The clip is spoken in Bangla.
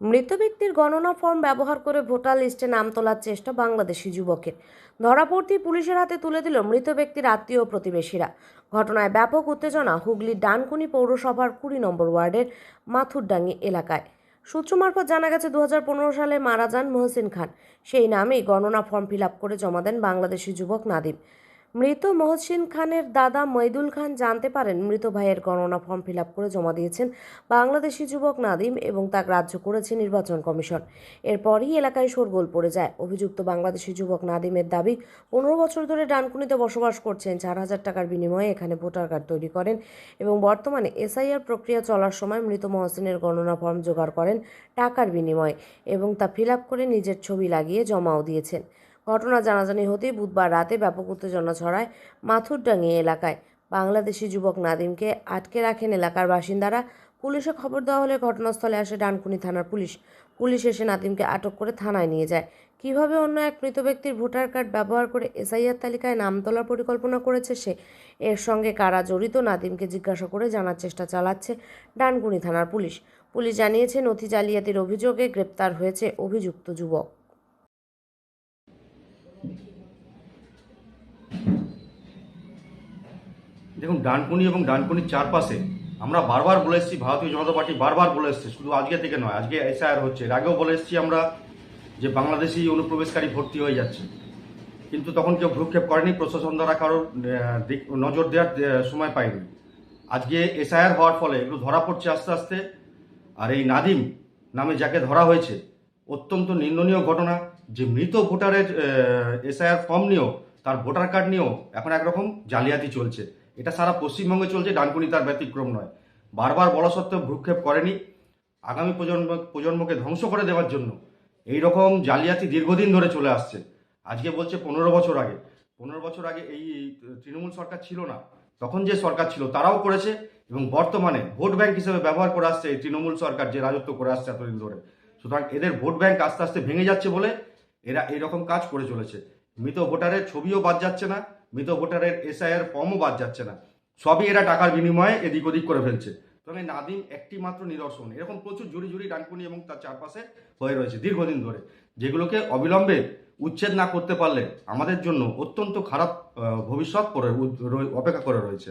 মৃত ব্যক্তির গণনা ফর্ম ব্যবহার করে ভোটার লিস্টে নাম তোলার চেষ্টা বাংলাদেশি যুবকের। ধরা পড়তেই পুলিশের হাতে তুলে দিল মৃত ব্যক্তির আত্মীয় প্রতিবেশীরা। ঘটনায় ব্যাপক উত্তেজনা হুগলির ডানকুনি পৌরসভার কুড়ি নম্বর ওয়ার্ডের মাথুরডাঙ্গি এলাকায়। সূত্র মারফত জানা গেছে দু হাজার পনেরো সালে মারা যান মহসিন খান। সেই নামেই গণনা ফর্ম ফিল করে জমা দেন বাংলাদেশি যুবক নাদিম। মৃত মহসিন খানের দাদা মইদুল খান জানতে পারেন মৃত ভাইয়ের গণনা ফর্ম ফিল করে জমা দিয়েছেন বাংলাদেশি যুবক নাদিম এবং তা গ্রাহ্য করেছে নির্বাচন কমিশন। এরপরই এলাকায় শোরগোল পড়ে যায়। অভিযুক্ত বাংলাদেশি যুবক নাদিমের দাবি, পনেরো বছর ধরে ডানকুনিতে বসবাস করছেন, চার হাজার টাকার বিনিময়ে এখানে ভোটার কার্ড তৈরি করেন এবং বর্তমানে এসআইআর প্রক্রিয়া চলার সময় মৃত মহসিনের গণনা ফর্ম জোগাড় করেন টাকার বিনিময়ে এবং তা ফিল করে নিজের ছবি লাগিয়ে জমাও দিয়েছেন। ঘটনা জানাজানি হতেই বুধবার রাতে ব্যাপক উত্তেজনা ছড়ায় মাথুরডাঙ্গি এলাকায়। বাংলাদেশি যুবক নাদিমকে আটকে রাখেন এলাকার বাসিন্দারা। পুলিশে খবর দেওয়া হলে ঘটনাস্থলে আসে ডানকুনি থানার পুলিশ। পুলিশ এসে নাদিমকে আটক করে থানায় নিয়ে যায়। কীভাবে অন্য এক মৃত ব্যক্তির ভোটার কার্ড ব্যবহার করে এসআইআর তালিকায় নাম তোলার পরিকল্পনা করেছে সে? এর সঙ্গে কারা জড়িত নাদিমকে জিজ্ঞাসা করে জানার চেষ্টা চালাচ্ছে ডানকুনি থানার পুলিশ। পুলিশ জানিয়েছে, নথি জালিয়াতির অভিযোগে গ্রেপ্তার হয়েছে অভিযুক্ত যুবক। দেখুন, ডানকুনি এবং ডানকুনির চারপাশে আমরা বারবার বলে এসেছি, ভারতীয় জনতা পার্টি বারবার বলে এসছে, শুধু আজকে থেকে নয়, আজকে এসআইআর হচ্ছে। এর আগেও বলে এসেছি আমরা যে বাংলাদেশি অনুপ্রবেশকারী ভর্তি হয়ে যাচ্ছে। কিন্তু তখন কেউ ভ্রুক্ষেপ করেনি, প্রশাসন দ্বারা কারোর নজর দেওয়ার সময় পায়নি আজকে এসআইআর হওয়ার ফলে এগুলো ধরা পড়ছে আস্তে আস্তে। আর এই নাদিম নামে যাকে ধরা হয়েছে, অত্যন্ত নিন্দনীয় ঘটনা। যে মৃত ভোটারের এসআইআর ফর্ম নিয়েও, তার ভোটার কার্ড নিয়েও এখন একরকম জালিয়াতি চলছে। এটা সারা পশ্চিমবঙ্গে চলছে, ডানকুনি তার ব্যতিক্রম নয়। বারবার বলা সত্ত্বেও ভ্রুক্ষেপ করেনি। আগামী প্রজন্ম, প্রজন্মকে ধ্বংস করে দেওয়ার জন্য এই রকম জালিয়াতি দীর্ঘদিন ধরে চলে আসছে। আজকে বলছে পনেরো বছর আগে। পনেরো বছর আগে এই তৃণমূল সরকার ছিল না। তখন যে সরকার ছিল, তারাও করেছে এবং বর্তমানে ভোট ব্যাংক হিসেবে ব্যবহার করে আসছে এই তৃণমূল সরকার যে রাজত্ব করে আসছে এতদিন ধরে। সুতরাং এদের ভোট ব্যাংক আস্তে আস্তে ভেঙে যাচ্ছে বলে এরা এইরকম কাজ করে চলেছে। মৃত ভোটারের ছবিও বাদ যাচ্ছে না। মৃত ভোটারের এসআইআর ফর্মও বাদ যাচ্ছে না। সবই এরা টাকার বিনিময়ে এদিক ওদিক করে ফেলছে। তবে নাদিম একটি মাত্র নিদর্শন। এরকম প্রচুর জুড়ি জুড়ি ডানকুনি এবং তার চারপাশে হয়ে রয়েছে দীর্ঘদিন ধরে। যেগুলোকে অবিলম্বে উচ্ছেদ না করতে পারলে আমাদের জন্য অত্যন্ত খারাপ ভবিষ্যৎ অপেক্ষা করে রয়েছে।